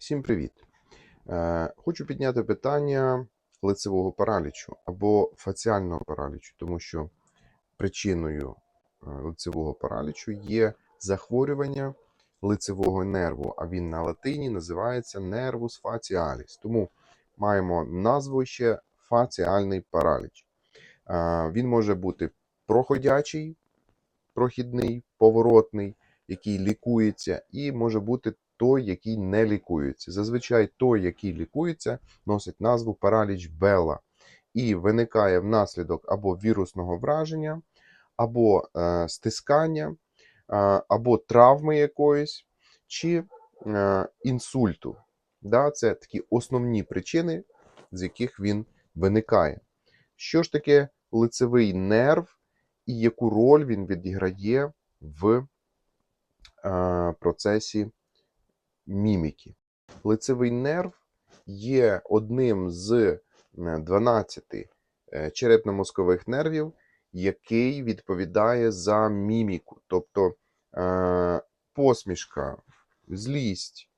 Всім привіт! Е, Хочу підняти питання лицевого паралічу або фаціального паралічу, тому що причиною е, лицевого паралічу є захворювання лицевого нерву, а він на латині називається nervus facialis. Тому маємо назву ще фаціальний параліч. Е, Він може бути проходячий, прохідний, поворотний, який лікується, і може бути той, який не лікується. Зазвичай той, який лікується, носить назву параліч Белла і виникає внаслідок або вірусного враження, або е, стискання, е, або травми якоїсь, чи е, інсульту. Да, це такі основні причини, з яких він виникає. Що ж таке лицевий нерв і яку роль він відіграє в е, процесі міміки. Лицевий нерв є одним з е, 12 е, черепно-мозкових нервів, який відповідає за міміку, тобто е, посмішка, злість,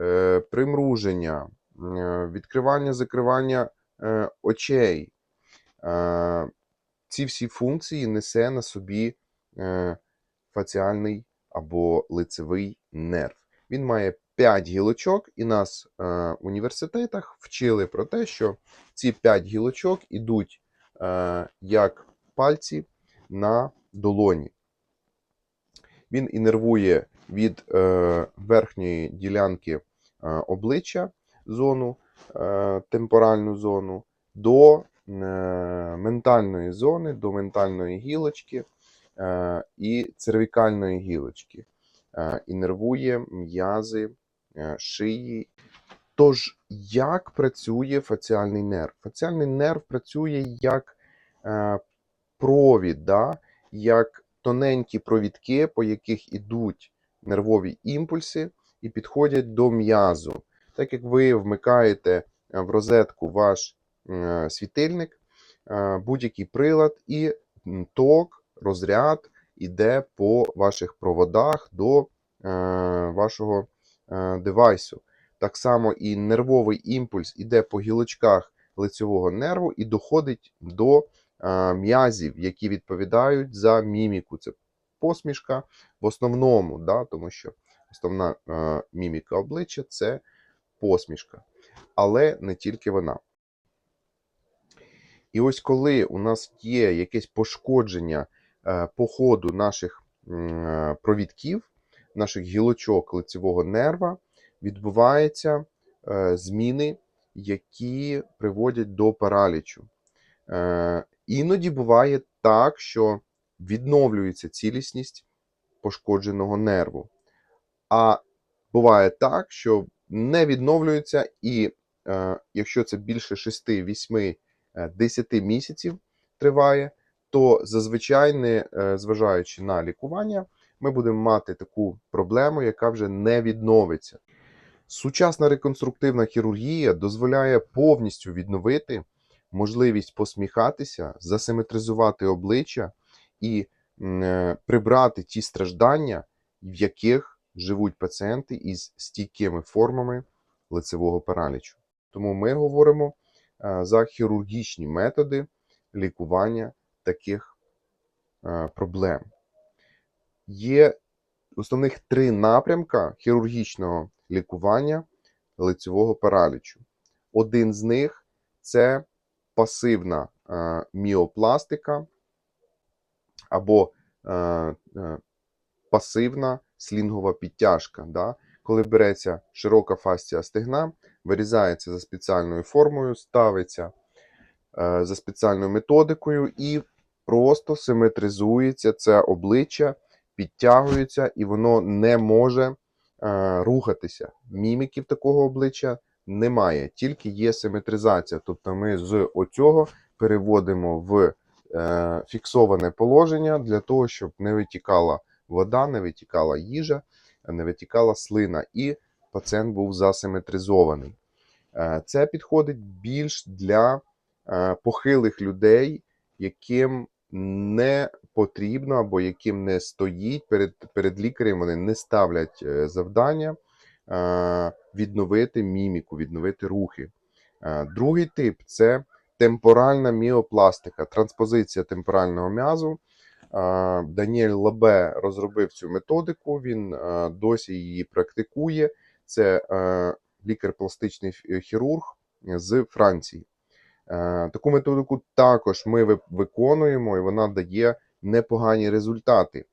е, примруження, е, відкривання-закривання е, очей. Е, ці всі функції несе на собі е, фаціальний або лицевий нерв. Він має 5 гілочок, і нас е, в університетах вчили про те, що ці 5 гілочок ідуть е, як пальці на долоні. Він інервує від е, верхньої ділянки е, обличчя зону, е, темпоральну зону, до е, ментальної зони, до ментальної гілочки е, і цервікальної гілочки. Е, інервує м'язи шиї. Тож, як працює фаціальний нерв? Фаціальний нерв працює як е, провід, да? як тоненькі провідки, по яких ідуть нервові імпульси і підходять до м'язу. Так як ви вмикаєте е, в розетку ваш е, світильник, е, будь-який прилад, і ток, розряд іде по ваших проводах до е, вашого е, девайсу. Так само і нервовий імпульс іде по гілочках лицевого нерву і доходить до е, м'язів, які відповідають за міміку. Це посмішка в основному, да, тому що основна е, міміка обличчя це посмішка. Але не тільки вона. І ось коли у нас є якесь пошкодження е, по ходу наших е, провідків, наших гілочок лицевого нерва, відбуваються е, зміни, які приводять до паралічу. Е, Іноді буває так, що відновлюється цілісність пошкодженого нерву. А буває так, що не відновлюється, і е, якщо це більше 6, 8, е, 10 місяців триває, то зазвичай, не зважаючи на лікування, ми будемо мати таку проблему, яка вже не відновиться. Сучасна реконструктивна хірургія дозволяє повністю відновити можливість посміхатися, засиметризувати обличчя і е, прибрати ті страждання, в яких живуть пацієнти із стійкими формами лицевого паралічу. Тому ми говоримо е, за хірургічні методи лікування таких е, проблем. Є основних три напрямка хірургічного лікування лицевого паралічу. Один з них це пасивна е, міопластика або е, е, пасивна слінгова підтяжка. Да? Коли береться широка фасція стегна, вирізається за спеціальною формою, ставиться за спеціальною методикою і просто симетризується це обличчя, підтягується, і воно не може е, рухатися. Міміків такого обличчя немає, тільки є симетризація. Тобто ми з оцього переводимо в е, фіксоване положення для того, щоб не витікала вода, не витікала їжа, не витікала слина, і пацієнт був засиметризований. Е, Це підходить більш для похилих людей, яким не потрібно або яким не стоїть перед, перед лікарем, вони не ставлять е, завдання е, відновити міміку, відновити рухи. Е, Другий тип це темпоральна міопластика, транспозиція темпорального м'язу. Даніель Лабе розробив цю методику, він досі її практикує. Це лікар-пластичний хірург з Франції. Таку методику також ми виконуємо, і вона дає непогані результати.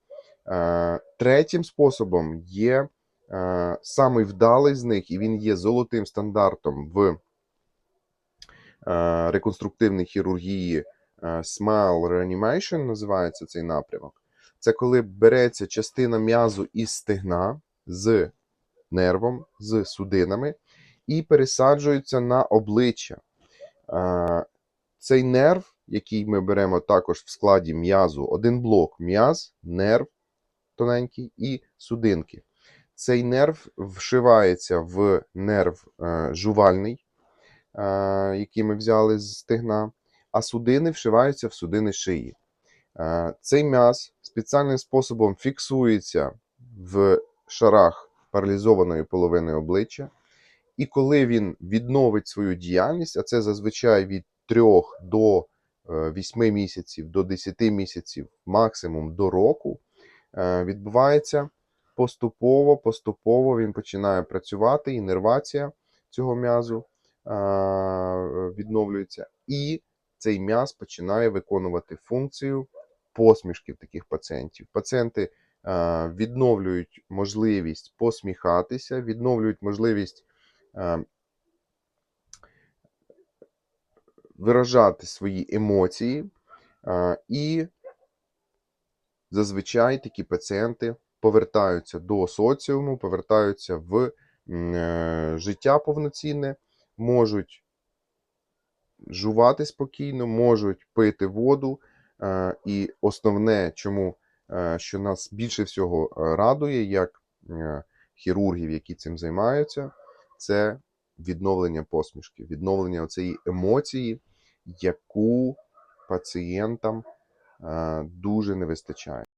Е, Третім способом є е, самий вдалий з них, і він є золотим стандартом в е, реконструктивній хірургії. Smile Reanimation називається цей напрямок. Це коли береться частина м'язу із стегна з нервом, з судинами, і пересаджується на обличчя. Цей нерв, який ми беремо також в складі м'язу, один блок м'яз, нерв тоненький і судинки. Цей нерв вшивається в нерв е, жувальний, е, який ми взяли з стегна, а судини вшиваються в судини шиї. Е, Цей м'яз спеціальним способом фіксується в шарах паралізованої половини обличчя. І коли він відновить свою діяльність, а це зазвичай від 3 до 8 місяців, до 10 місяців, максимум до року, е, відбувається поступово, поступово він починає працювати, інервація цього м'язу е, відновлюється, і цей м'яз починає виконувати функцію посмішки в таких пацієнтів. Пацієнти е, відновлюють можливість посміхатися, відновлюють можливість е, виражати свої емоції, і зазвичай такі пацієнти повертаються до соціуму, повертаються в е, життя повноцінне, можуть жувати спокійно, можуть пити воду. І основне, чому е, що нас більше всього е, радує, як хірургів, які цим займаються, це відновлення посмішки, відновлення цієї емоції, яку пацієнтам е, дуже не вистачає.